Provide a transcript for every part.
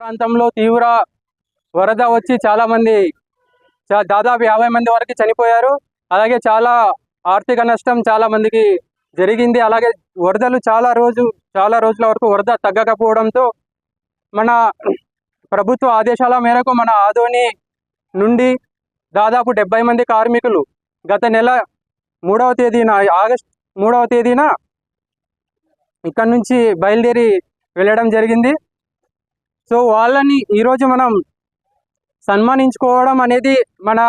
ప్రాంతంలో తీవ్ర వరద వచ్చి చాలా మంది చా- దాదాపు యాభై మంది వరకు చనిపోయారు. అలాగే చాలా ఆర్థిక నష్టం చాలా మందికి జరిగింది. అలాగే వరదలు చాలా రోజు చాలా రోజుల వరకు వరద తగ్గకపోవడంతో మన ప్రభుత్వ ఆదేశాల మేరకు మన ఆదోని నుండి దాదాపు డెబ్బై మంది కార్మికులు గత నెల మూడవ తేదీన ఆగస్ట్ మూడవ తేదీన ఇక్కడ నుంచి బయలుదేరి వెళ్ళడం జరిగింది. సో వాళ్ళని ఈరోజు మనం సన్మానించుకోవడం అనేది మన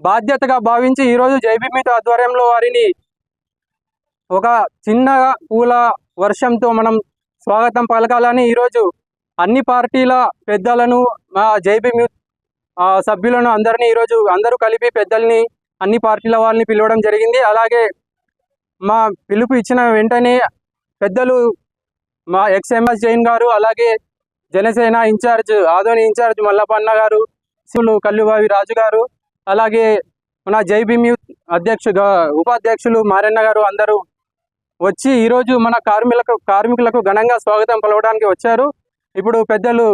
బాధ్యతగా భావించి ఈరోజు జైబీమిత ఆధ్వర్యంలో వారిని ఒక చిన్న పూల వర్షంతో మనం స్వాగతం పలకాలని ఈరోజు అన్ని పార్టీల పెద్దలను మా జైబీమి సభ్యులను అందరినీ ఈరోజు అందరూ కలిపి పెద్దల్ని అన్ని పార్టీల వాళ్ళని పిలవడం జరిగింది. అలాగే మా పిలుపు ఇచ్చిన వెంటనే పెద్దలు మా ఎక్స్ఎంఎస్ జైన్ గారు అలాగే జనసేన ఇన్ఛార్జ్ ఆదోని ఇన్ఛార్జ్ మల్లపన్న గారు శివులు కల్లుబావి రాజు గారు అలాగే మన జై భీమ్ యూత్ అధ్యక్షు ఉపాధ్యక్షులు మారెన్న గారు అందరూ వచ్చి ఈరోజు మన కార్మికులకు కార్మికులకు ఘనంగా స్వాగతం పలవడానికి వచ్చారు. ఇప్పుడు పెద్దలు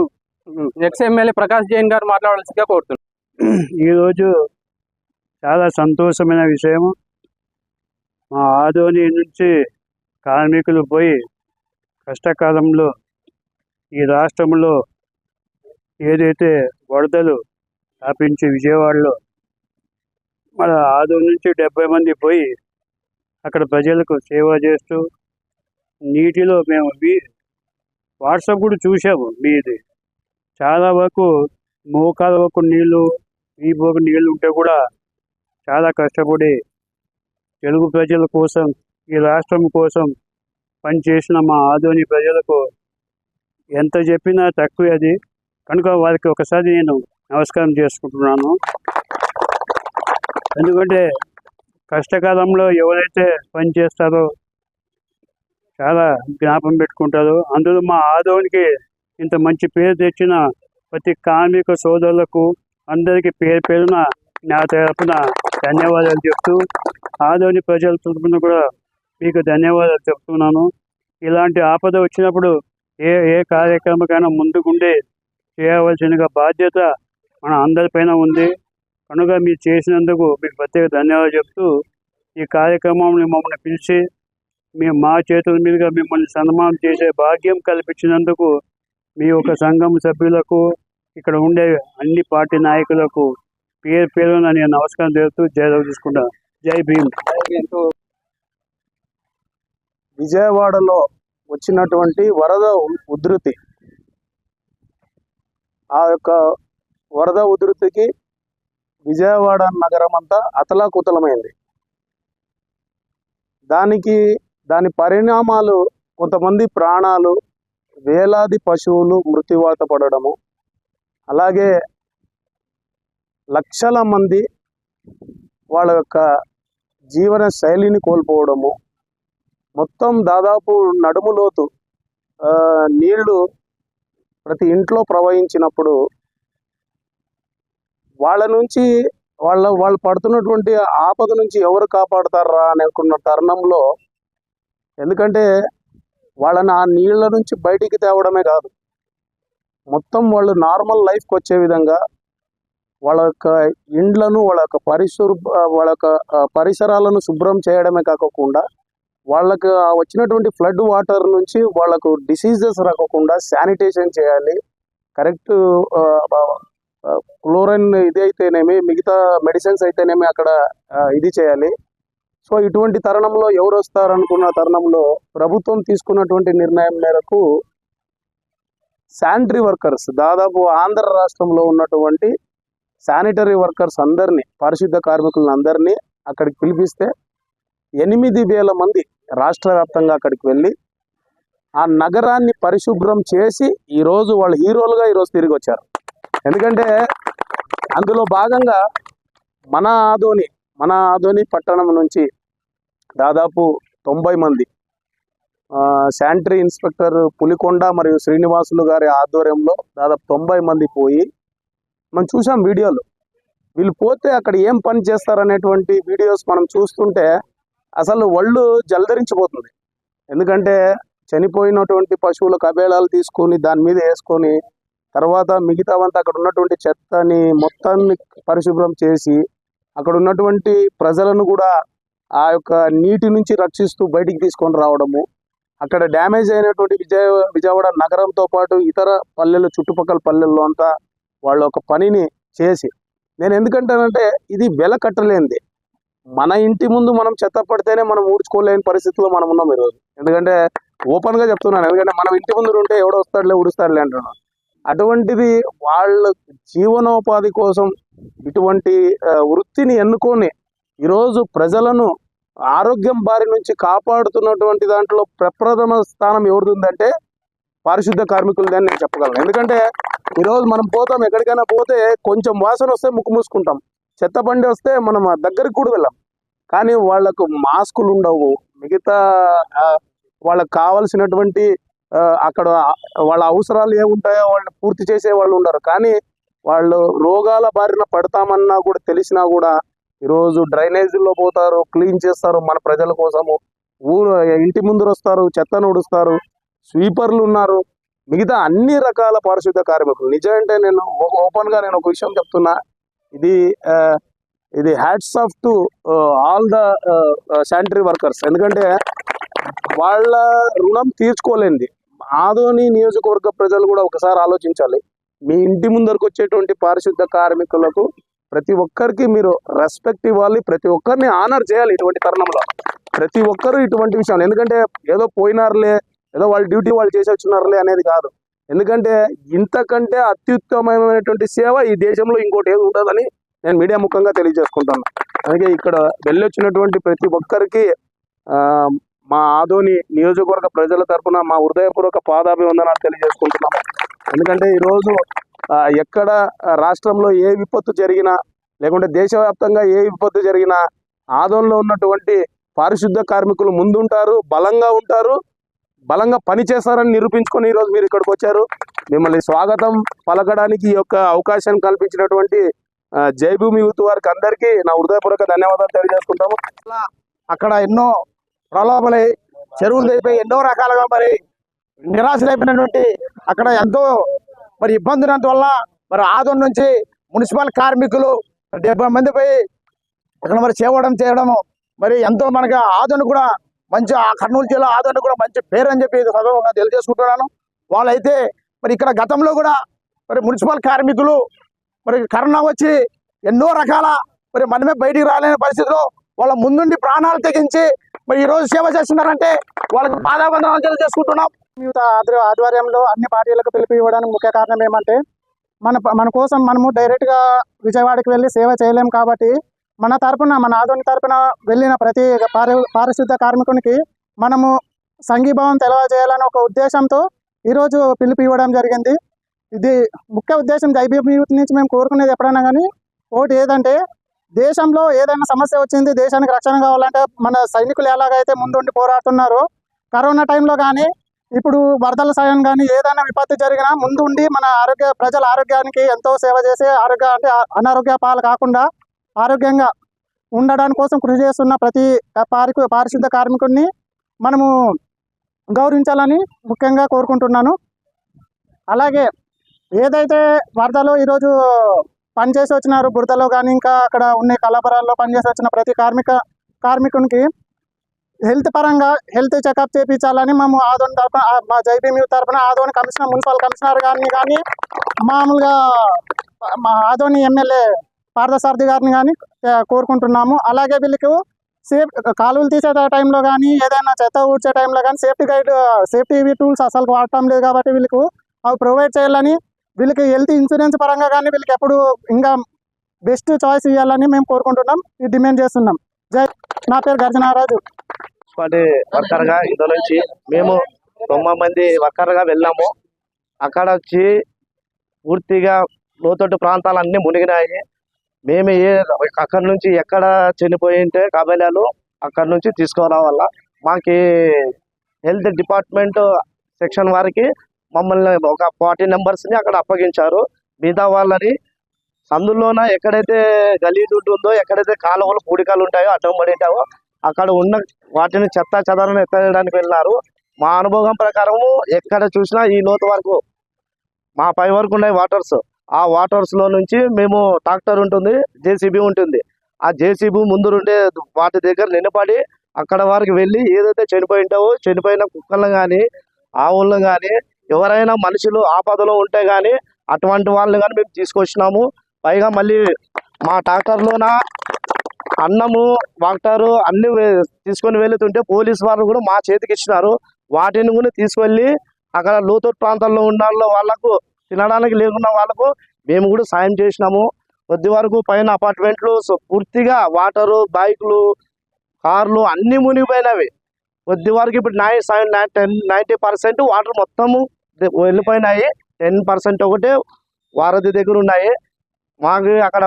ఎక్స్ ఎమ్మెల్యే ప్రకాష్ జైన్ గారు మాట్లాడాల్సిందిగా కోరుతున్నారు ఈరోజు చాలా సంతోషమైన విషయము. మా ఆదోని నుంచి కార్మికులు పోయి కష్టకాలంలో ఈ రాష్ట్రంలో ఏదైతే వరదలు వ్యాపించి విజయవాడలో మన ఆరు నుంచి డెబ్బై మంది పోయి అక్కడ ప్రజలకు సేవ చేస్తూ నీటిలో మేము మీ వాట్సాప్ కూడా చూసాము మీది. చాలా వరకు మోకాల వరకు నీళ్ళు ఈ బోకు నీళ్ళు ఉంటే కూడా చాలా కష్టపడి తెలుగు ప్రజల కోసం ఈ రాష్ట్రం కోసం పనిచేసిన మా ఆదోని ప్రజలకు ఎంత చెప్పినా తక్కువే అది. కనుక వారికి ఒకసారి నేను నమస్కారం చేసుకుంటున్నాను. ఎందుకంటే కష్టకాలంలో ఎవరైతే పని చేస్తారో చాలా జ్ఞాపం పెట్టుకుంటారో. అందులో మా ఆదోనికి ఇంత మంచి పేరు తెచ్చిన ప్రతి కార్మిక సోదరులకు అందరికీ పేరు పేరున నా తరపున ధన్యవాదాలు చెప్తూ ఆదోని ప్రజల తరపున కూడా మీకు ధన్యవాదాలు చెప్తున్నాను. ఇలాంటి ఆపద వచ్చినప్పుడు ఏ ఏ కార్యక్రమకైనా ముందుకుండి చేయవలసిన బాధ్యత మన అందరిపైన ఉంది. కనుక మీరు చేసినందుకు మీకు ప్రత్యేక ధన్యవాదాలు చెప్తూ ఈ కార్యక్రమంని మమ్మల్ని పిలిచి మేము మా చేతుల మీదుగా మిమ్మల్ని సన్మానం చేసే భాగ్యం కల్పించినందుకు మీ యొక్క సంఘం సభ్యులకు ఇక్కడ ఉండే అన్ని పార్టీ నాయకులకు పేరు పేరు నేను నమస్కారం చేస్తూ జయరావు తీసుకుంటా జై భీమ్. విజయవాడలో వచ్చినటువంటి వరద ఉధృతి. ఆ యొక్క వరద ఉధృతికి విజయవాడ నగరం అంతా అతలాకుతలమైంది. దానికి దాని పరిణామాలు కొంతమంది ప్రాణాలు వేలాది పశువులు మృత్యువాత పడడము అలాగే లక్షల మంది వాళ్ళ యొక్క జీవన శైలిని కోల్పోవడము మొత్తం దాదాపు నడుములోతు నీళ్ళు ప్రతి ఇంట్లో ప్రవహించినప్పుడు వాళ్ళ నుంచి వాళ్ళ వాళ్ళు పడుతున్నటువంటి ఆపద నుంచి ఎవరు కాపాడతారా అనుకున్న తరుణంలో ఎందుకంటే వాళ్ళని ఆ నీళ్ళ నుంచి బయటికి తేవడమే కాదు. మొత్తం వాళ్ళు నార్మల్ లైఫ్కి వచ్చే విధంగా వాళ్ళ యొక్క ఇండ్లను వాళ్ళ యొక్క పరిశుభ్ర వాళ్ళ యొక్క పరిసరాలను శుభ్రం చేయడమే కాకుండా వాళ్ళకు వచ్చినటువంటి ఫ్లడ్ వాటర్ నుంచి వాళ్ళకు డిసీజెస్ రాకుండా శానిటేషన్ చేయాలి. కరెక్ట్ క్లోరైన్ ఇది అయితేనేమి మిగతా మెడిసిన్స్ అయితేనేమి అక్కడ ఇది చేయాలి. సో ఇటువంటి తరుణంలో ఎవరు వస్తారనుకున్న తరుణంలో ప్రభుత్వం తీసుకున్నటువంటి నిర్ణయం మేరకు శానిటరీ వర్కర్స్ దాదాపు ఆంధ్ర రాష్ట్రంలో ఉన్నటువంటి శానిటరీ వర్కర్స్ అందరినీ పారిశుద్ధ కార్మికులను అందరినీ అక్కడికి పిలిపిస్తే ఎనిమిది వేల మంది రాష్ట్ర వ్యాప్తంగా అక్కడికి వెళ్ళి ఆ నగరాన్ని పరిశుభ్రం చేసి ఈరోజు వాళ్ళు హీరోలుగా ఈరోజు తిరిగి వచ్చారు. ఎందుకంటే అందులో భాగంగా మన ఆదోని మన ఆదోని పట్టణం నుంచి దాదాపు తొంభై మంది శానిటరీ ఇన్స్పెక్టర్ పులికొండ మరియు శ్రీనివాసులు గారి ఆధ్వర్యంలో దాదాపు తొంభై మంది పోయి మనం చూసాం వీడియోలు. వీళ్ళు పోతే అక్కడ ఏం పని చేస్తారనేటువంటి వీడియోస్ మనం చూస్తుంటే అసలు ఒళ్ళు జలధరించిపోతుంది. ఎందుకంటే చనిపోయినటువంటి పశువుల కబేళాలు తీసుకొని దాని మీద వేసుకొని తర్వాత మిగతావంతా అక్కడ ఉన్నటువంటి చెత్తని మొత్తాన్ని పరిశుభ్రం చేసి అక్కడ ఉన్నటువంటి ప్రజలను కూడా ఆ యొక్క నీటి నుంచి రక్షిస్తూ బయటికి తీసుకొని రావడము అక్కడ డ్యామేజ్ అయినటువంటి విజయ విజయవాడ నగరంతో పాటు ఇతర పల్లెలు చుట్టుపక్కల పల్లెల్లో అంతా వాళ్ళ ఒక పనిని చేసి నేను ఎందుకంటానంటే ఇది వెల కట్టలేనిది మన ఇంటి ముందు మనం చెత్త పడితేనే మనం ఊడ్చుకోలేని పరిస్థితిలో మనం ఉన్నాం ఈరోజు. ఎందుకంటే ఓపెన్గా చెప్తున్నాను. ఎందుకంటే మనం ఇంటి ముందు ఉంటే ఎవడో వస్తాడులే ఊడుస్తాడులే అంటున్నాను అటువంటిది వాళ్ళ జీవనోపాధి కోసం ఇటువంటి వృత్తిని ఎన్నుకొని ఈరోజు ప్రజలను ఆరోగ్యం బారి నుంచి కాపాడుతున్నటువంటి దాంట్లో ప్రప్రథమ స్థానం ఎవరిదిందంటే పారిశుద్ధ కార్మికులది అని నేను చెప్పగలను. ఎందుకంటే ఈరోజు మనం పోతాం ఎక్కడికైనా పోతే కొంచెం వాసన వస్తే ముక్కు మూసుకుంటాం. చెత్త బండి వస్తే మనం దగ్గరికి కూడా వెళ్ళాం. కానీ వాళ్ళకు మాస్కులు ఉండవు. మిగతా వాళ్ళకు కావలసినటువంటి అక్కడ వాళ్ళ అవసరాలు ఏముంటాయో వాళ్ళని పూర్తి చేసే వాళ్ళు ఉండరు. కానీ వాళ్ళు రోగాల బారిన పడతామన్నా కూడా తెలిసినా కూడా ఈరోజు డ్రైనేజీల్లో పోతారు క్లీన్ చేస్తారు మన ప్రజల కోసము. ఊరు ఇంటి ముందర వస్తారు చెత్తను ఉడుస్తారు స్వీపర్లు ఉన్నారు. మిగతా అన్ని రకాల పారిశుద్ధ కార్మికులు. నిజం అంటే నేను ఓపెన్గా నేను ఒక విషయం చెప్తున్నా. ఇది ఆ, ఇది hats off to all the sanitary workers ఎందుకంటే వాళ్ళ రుణం తీర్చుకోలేనిది ఆదోని నియోజకవర్గ ప్రజలు కూడా ఒకసారి ఆలోచించాలి. మీ ఇంటి ముందరకు వచ్చేటువంటి పారిశుద్ధ కార్మికులకు ప్రతి ఒక్కరికి మీరు రెస్పెక్ట్ ఇవ్వాలి. ప్రతి ఒక్కరిని ఆనర్ చేయాలి ఇటువంటి తరుణంలో. ప్రతి ఒక్కరు ఇటువంటి విషయం ఎందుకంటే ఏదో పోయినారులే ఏదో వాళ్ళ డ్యూటీ వాళ్ళు చేసి వచ్చినారులే అనేది కాదు. ఎందుకంటే ఇంతకంటే అత్యుత్తమమైనటువంటి సేవ ఈ దేశంలో ఇంకోటి ఏది ఉండదని నేను మీడియా ముఖంగా తెలియజేసుకుంటాను అందుకే ఇక్కడ వెళ్ళొచ్చినటువంటి ప్రతి ఒక్కరికి మా ఆదోని నియోజకవర్గ ప్రజల తరపున మా హృదయపూర్వక పాదాభివందనాలు తెలియజేసుకుంటున్నాము. ఎందుకంటే ఈరోజు ఎక్కడ రాష్ట్రంలో ఏ విపత్తు జరిగినా లేకుంటే దేశవ్యాప్తంగా ఏ విపత్తు జరిగినా ఆదోన్లో ఉన్నటువంటి పారిశుద్ధ కార్మికులు ముందుంటారు బలంగా ఉంటారు బలంగా పని చేస్తారని నిరూపించుకొని ఈరోజు మీరు ఇక్కడికి వచ్చారు. మిమ్మల్ని స్వాగతం పలకడానికి ఈ యొక్క అవకాశం కల్పించినటువంటి జయభూమి యూత్ వారికి అందరికీ నా హృదయపూర్వక ధన్యవాదాలు తెలియజేసుకుంటాము. అక్కడ ఎన్నో ప్రలోభలై చెరువులు తెగిపోయి ఎన్నో రకాలుగా మరి నిరాశలైపోయినటువంటి అక్కడ ఎంతో మరి ఇబ్బంది వల్ల మరి ఆదం నుంచి మున్సిపల్ కార్మికులు డెబ్బై మంది పోయి అక్కడ మరి చేవడం చేయడం మరి ఎంతో మనకి ఆదోను కూడా మంచి ఆ కర్నూలు జిల్లా ఆదరణ కూడా మంచి పేరు అని చెప్పి సదవంగా తెలియజేసుకుంటున్నాను. వాళ్ళైతే మరి ఇక్కడ గతంలో కూడా మరి మున్సిపల్ కార్మికులు మరి కరోనా వచ్చి ఎన్నో రకాల మరి మనమే బయటికి రాలేని పరిస్థితిలో వాళ్ళ ముందుండి ప్రాణాలు తెగించి మరి ఈ రోజు సేవ చేస్తున్నారంటే వాళ్ళకి పాదాబంధనాలు తెలియజేసుకుంటున్నాం. ఆధ్వర్యంలో అన్ని పార్టీలకు పిలుపు ఇవ్వడానికి ముఖ్య కారణం ఏమంటే మన మన కోసం మనము డైరెక్ట్గా విజయవాడకి వెళ్ళి సేవ చేయలేము కాబట్టి మన తరపున మన ఆధునిక తరపున వెళ్ళిన ప్రతి పారి పారిశుద్ధ కార్మికునికి మనము సంఘీభావం తెలియజేయాలని ఒక ఉద్దేశంతో ఈరోజు పిలుపు ఇవ్వడం జరిగింది. ఇది ముఖ్య ఉద్దేశం జైబీఎం యూత్ నుంచి మేము కోరుకునేది ఎప్పుడైనా కానీ ఒకటి ఏదంటే దేశంలో ఏదైనా సమస్య వచ్చింది దేశానికి రక్షణ కావాలంటే మన సైనికులు ఎలాగైతే ముందుండి పోరాడుతున్నారో కరోనా టైంలో కానీ ఇప్పుడు వరదల సాయం కానీ ఏదైనా విపత్తు జరిగినా ముందు ఉండి మన ఆరోగ్య ప్రజల ఆరోగ్యానికి ఎంతో సేవ చేసి ఆరోగ్య అంటే అనారోగ్య పాలు కాకుండా ఆరోగ్యంగా ఉండడానికి కోసం కృషి చేస్తున్న ప్రతి పారికు పారిశుద్ధ కార్మికుడిని మనము గౌరవించాలని ముఖ్యంగా కోరుకుంటున్నాను. అలాగే ఏదైతే వరదలో ఈరోజు పనిచేసి వచ్చినారు బురదలో కానీ ఇంకా అక్కడ ఉన్న కలబరాల్లో పనిచేసి వచ్చిన ప్రతి కార్మిక కార్మికునికి హెల్త్ పరంగా హెల్త్ చెకప్ చేయించాలని మేము ఆదోని తరపున మా జైబీఎం తరఫున తరపున ఆదోని కమిషనర్ మున్సిపల్ కమిషనర్ గారిని కానీ మామూలుగా మా ఆదోని ఎమ్మెల్యే పార్థసారథి గారిని కానీ కోరుకుంటున్నాము. అలాగే వీళ్ళకు సేఫ్ కాలువలు తీసే టైంలో కానీ ఏదైనా చెత్త ఊడ్చే టైంలో కానీ సేఫ్టీ గైడ్ సేఫ్టీ టూల్స్ అసలు వాడటం లేదు కాబట్టి వీళ్ళకు అవి ప్రొవైడ్ చేయాలని వీళ్ళకి హెల్త్ ఇన్సూరెన్స్ పరంగా కానీ వీళ్ళకి ఎప్పుడు ఇంకా బెస్ట్ చాయిస్ ఇవ్వాలని మేము కోరుకుంటున్నాం. ఇది డిమాండ్ చేస్తున్నాం. జై నా పేరు గర్జనారాజు. మున్సిపాలిటీ వర్కర్గా ఇందులో నుంచి మేము తొమ్మిది మంది వర్కర్గా వెళ్ళాము. అక్కడ వచ్చి పూర్తిగా లోతట్టు ప్రాంతాలు అన్ని మునిగినాయి. మేము ఏ అక్కడ నుంచి ఎక్కడ చనిపోయి ఉంటే కబేలాలు అక్కడి నుంచి తీసుకురావాల మాకి హెల్త్ డిపార్ట్మెంట్ సెక్షన్ వారికి మమ్మల్ని ఒక ఫార్టీ ని అక్కడ అప్పగించారు. మిగతా వాళ్ళని సందులోన ఎక్కడైతే గలీజు ఉందో ఎక్కడైతే కాలువలు పూడికాలు ఉంటాయో అడ్డం పడేటావో అక్కడ ఉన్న వాటిని చెత్త చెదరను ఎత్తడానికి వెళ్ళినారు మా అనుభవం ప్రకారము ఎక్కడ చూసినా ఈ లోతు వరకు మా పై వరకు ఉన్నాయి వాటర్స్. ఆ వాటర్స్లో నుంచి మేము ట్రాక్టర్ ఉంటుంది జేసీబీ ఉంటుంది. ఆ జేసీబీ ముందు వాటి దగ్గర నిలబడి అక్కడ వరకు వెళ్ళి ఏదైతే చనిపోయి ఉంటావో చనిపోయిన కుక్కలను కానీ ఆవులను కానీ ఎవరైనా మనుషులు ఆపదలో ఉంటే కానీ అటువంటి వాళ్ళని కానీ మేము తీసుకొచ్చినాము. పైగా మళ్ళీ మా ట్రాక్టర్లోన అన్నము వాక్టారు అన్ని తీసుకొని వెళ్తుంటే పోలీస్ వారు కూడా మా చేతికి ఇచ్చినారు వాటిని కూడా తీసుకెళ్ళి అక్కడ లోతు ప్రాంతాల్లో ఉన్న వాళ్ళకు తినడానికి లేకున్న వాళ్ళకు మేము కూడా సాయం చేసినాము. కొద్ది వరకు పైన అపార్ట్మెంట్లు సో పూర్తిగా వాటరు బైకులు కార్లు అన్ని మునిగిపోయినవి. కొద్ది వరకు ఇప్పుడు నై టెన్ నైంటీ పర్సెంట్ వాటర్ మొత్తము వెళ్ళిపోయినాయి. టెన్ పర్సెంట్ ఒకటే వారధి దగ్గర ఉన్నాయి. మాకు అక్కడ